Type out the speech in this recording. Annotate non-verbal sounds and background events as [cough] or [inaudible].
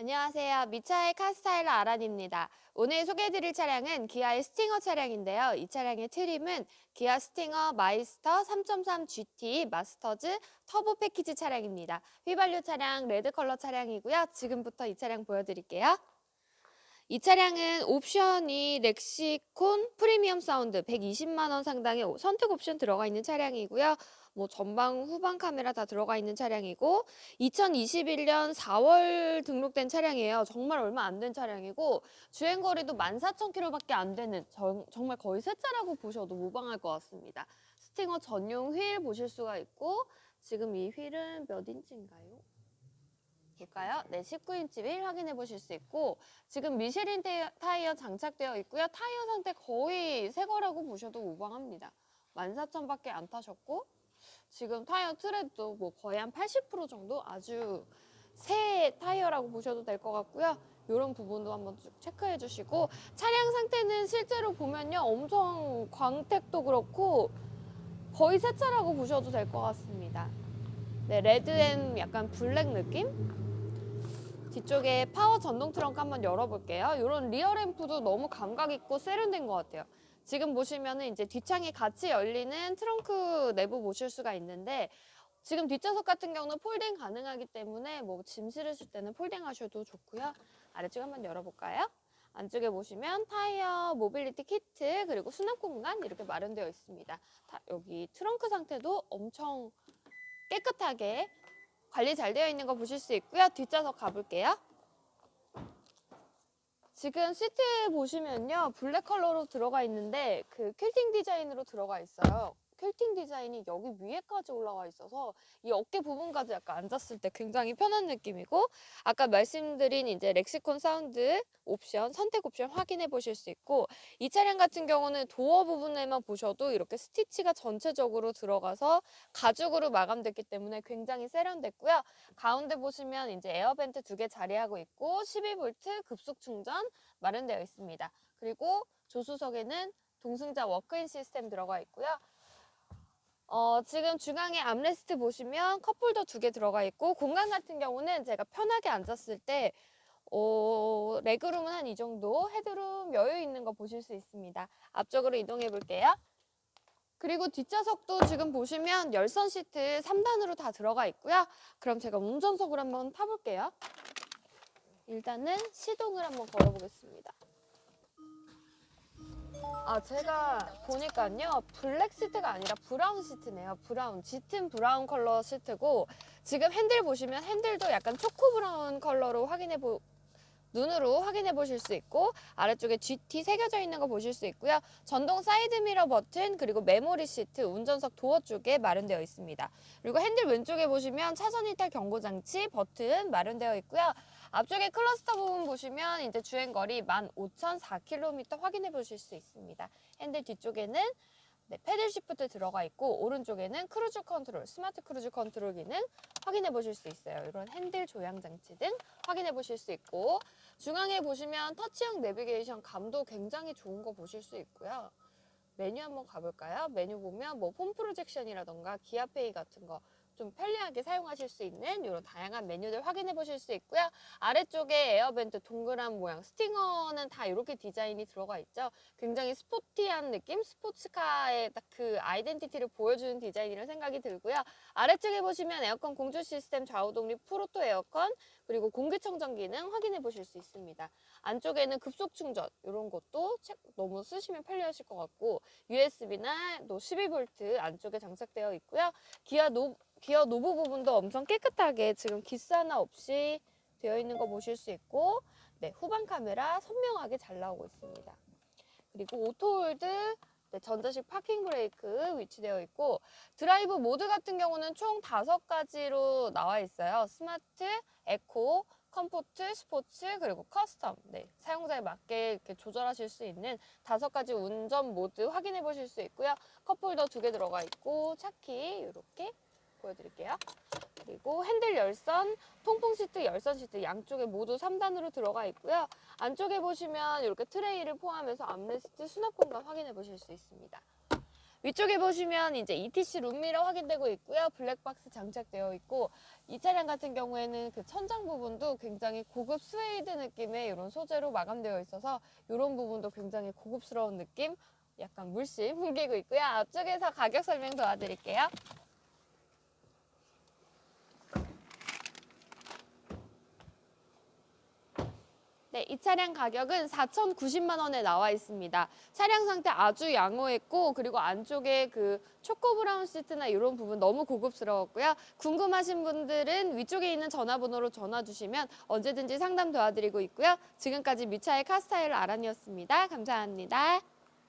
안녕하세요. 미차의 카스타일러 아란입니다. 오늘 소개해드릴 차량은 기아의 스팅어 차량인데요. 이 차량의 트림은 기아 스팅어 마이스터 3.3 GT 마스터즈 터보 패키지 차량입니다. 휘발유 차량 레드 컬러 차량이고요. 지금부터 이 차량 보여드릴게요. 이 차량은 옵션이 렉시콘 프리미엄 사운드 120만 원 상당의 선택 옵션 들어가 있는 차량이고요. 뭐 전방 후방 카메라 다 들어가 있는 차량이고 2021년 4월 등록된 차량이에요. 정말 얼마 안 된 차량이고 주행 거리도 14,000km밖에 안 되는 정, 정말 거의 새 차라고 보셔도 무방할 것 같습니다. 스팅어 전용 휠 보실 수가 있고 지금 이 휠은 몇 인치인가요? 볼까요? 네, 19인치 휠 확인해 보실 수 있고 지금 미쉐린 타이어, 장착되어 있고요. 타이어 상태 거의 새 거라고 보셔도 무방합니다. 14,000밖에 안 타셨고 지금 타이어 트레도 뭐 거의 한 80% 정도 아주 새 타이어라고 보셔도 될 것 같고요. 이런 부분도 한번 쭉 체크해 주시고 차량 상태는 실제로 보면요. 엄청 광택도 그렇고 거의 새 차라고 보셔도 될 것 같습니다. 네, 레드 앤 약간 블랙 느낌? 뒤쪽에 파워 전동 트렁크 한번 열어볼게요. 이런 리어 램프도 너무 감각 있고 세련된 것 같아요. 지금 보시면은 이제 뒷창이 같이 열리는 트렁크 내부 보실 수가 있는데 지금 뒷좌석 같은 경우는 폴딩 가능하기 때문에 뭐 짐 실으실 때는 폴딩 하셔도 좋고요. 아래쪽 한번 열어볼까요? 안쪽에 보시면 타이어 모빌리티 키트 그리고 수납 공간 이렇게 마련되어 있습니다. 다- 여기 트렁크 상태도 엄청 깨끗하게 관리 잘 되어 있는 거 보실 수 있고요. 뒷좌석 가볼게요. 지금 시트 보시면요. 블랙 컬러로 들어가 있는데 그 퀼팅 디자인으로 들어가 있어요. 퀼팅 디자인이 여기 위에까지 올라와 있어서 이 어깨 부분까지 약간 앉았을 때 굉장히 편한 느낌이고 아까 말씀드린 이제 렉시콘 사운드 옵션 선택 옵션 확인해 보실 수 있고 이 차량 같은 경우는 도어 부분에만 보셔도 이렇게 스티치가 전체적으로 들어가서 가죽으로 마감됐기 때문에 굉장히 세련됐고요. 가운데 보시면 이제 에어벤트 두 개 자리하고 있고 12V 급속 충전 마련되어 있습니다. 그리고 조수석에는 동승자 워크인 시스템 들어가 있고요. 어, 지금 중앙에 암레스트 보시면 컵홀더 두 개 들어가 있고 공간 같은 경우는 제가 편하게 앉았을 때 어, 레그룸은 한 이 정도, 헤드룸 여유 있는 거 보실 수 있습니다. 앞쪽으로 이동해 볼게요. 그리고 뒷좌석도 지금 보시면 열선 시트 3단으로 다 들어가 있고요. 그럼 제가 운전석으로 한번 타볼게요. 일단은 시동을 한번 걸어보겠습니다. 아, 제가 보니까요, 블랙 시트가 아니라 브라운 시트네요. 브라운, 짙은 브라운 컬러 시트고, 지금 핸들 보시면 핸들도 약간 초코 브라운 컬러로 확인해 보, 눈으로 확인해 보실 수 있고 아래쪽에 GT 새겨져 있는 거 보실 수 있고요. 전동 사이드 미러 버튼 그리고 메모리 시트 운전석 도어 쪽에 마련되어 있습니다. 그리고 핸들 왼쪽에 보시면 차선 이탈 경고 장치 버튼 마련되어 있고요. 앞쪽에 클러스터 부분 보시면 이제 주행 거리 15,004km 확인해 보실 수 있습니다. 핸들 뒤쪽에는 네, 패들 시프트 들어가 있고 오른쪽에는 크루즈 컨트롤, 스마트 크루즈 컨트롤 기능 확인해 보실 수 있어요. 이런 핸들 조향 장치 등 확인해 보실 수 있고 중앙에 보시면 터치형 내비게이션 감도 굉장히 좋은 거 보실 수 있고요. 메뉴 한번 가볼까요? 메뉴 보면 뭐 폼 프로젝션이라던가 기아페이 같은 거 좀 편리하게 사용하실 수 있는 이런 다양한 메뉴들 확인해 보실 수 있고요. 아래쪽에 에어벤트 동그란 모양 스팅어는 다 이렇게 디자인이 들어가 있죠. 굉장히 스포티한 느낌, 스포츠카의 딱 그 아이덴티티를 보여주는 디자인이라 생각이 들고요. 아래쪽에 보시면 에어컨 공조 시스템 좌우 독립 프로토 에어컨 그리고 공기청정 기능 확인해 보실 수 있습니다. 안쪽에는 급속 충전 이런 것도 책 너무 쓰시면 편리하실 것 같고 USB나 또 12V 안쪽에 장착되어 있고요. 기아 노 기어 노브 부분도 엄청 깨끗하게 지금 기스 하나 없이 되어 있는 거 보실 수 있고 네, 후방 카메라 선명하게 잘 나오고 있습니다. 그리고 오토홀드 네, 전자식 파킹 브레이크 위치되어 있고 드라이브 모드 같은 경우는 총 다섯 가지로 나와 있어요. 스마트, 에코, 컴포트, 스포츠, 그리고 커스텀. 네, 사용자에 맞게 이렇게 조절하실 수 있는 다섯 가지 운전 모드 확인해 보실 수 있고요. 컵홀더 두 개 들어가 있고 차키 이렇게 보여드릴게요. 그리고 핸들 열선, 통풍 시트, 열선 시트 양쪽에 모두 3단으로 들어가 있고요. 안쪽에 보시면 이렇게 트레이를 포함해서 암레스트 수납 공간 확인해 보실 수 있습니다. 위쪽에 보시면 이제 ETC 룸미러 확인되고 있고요. 블랙박스 장착되어 있고 이 차량 같은 경우에는 그 천장 부분도 굉장히 고급 스웨이드 느낌의 이런 소재로 마감되어 있어서 이런 부분도 굉장히 고급스러운 느낌 약간 물씬 [laughs] 풍기고 있고요. 앞쪽에서 가격 설명 도와드릴게요. 네, 이 차량 가격은 4,090만 원에 나와 있습니다. 차량 상태 아주 양호했고 그리고 안쪽에 그 초코 브라운 시트나 이런 부분 너무 고급스러웠고요. 궁금하신 분들은 위쪽에 있는 전화번호로 전화 주시면 언제든지 상담 도와드리고 있고요. 지금까지 미차의 카스타일 아란이었습니다. 감사합니다.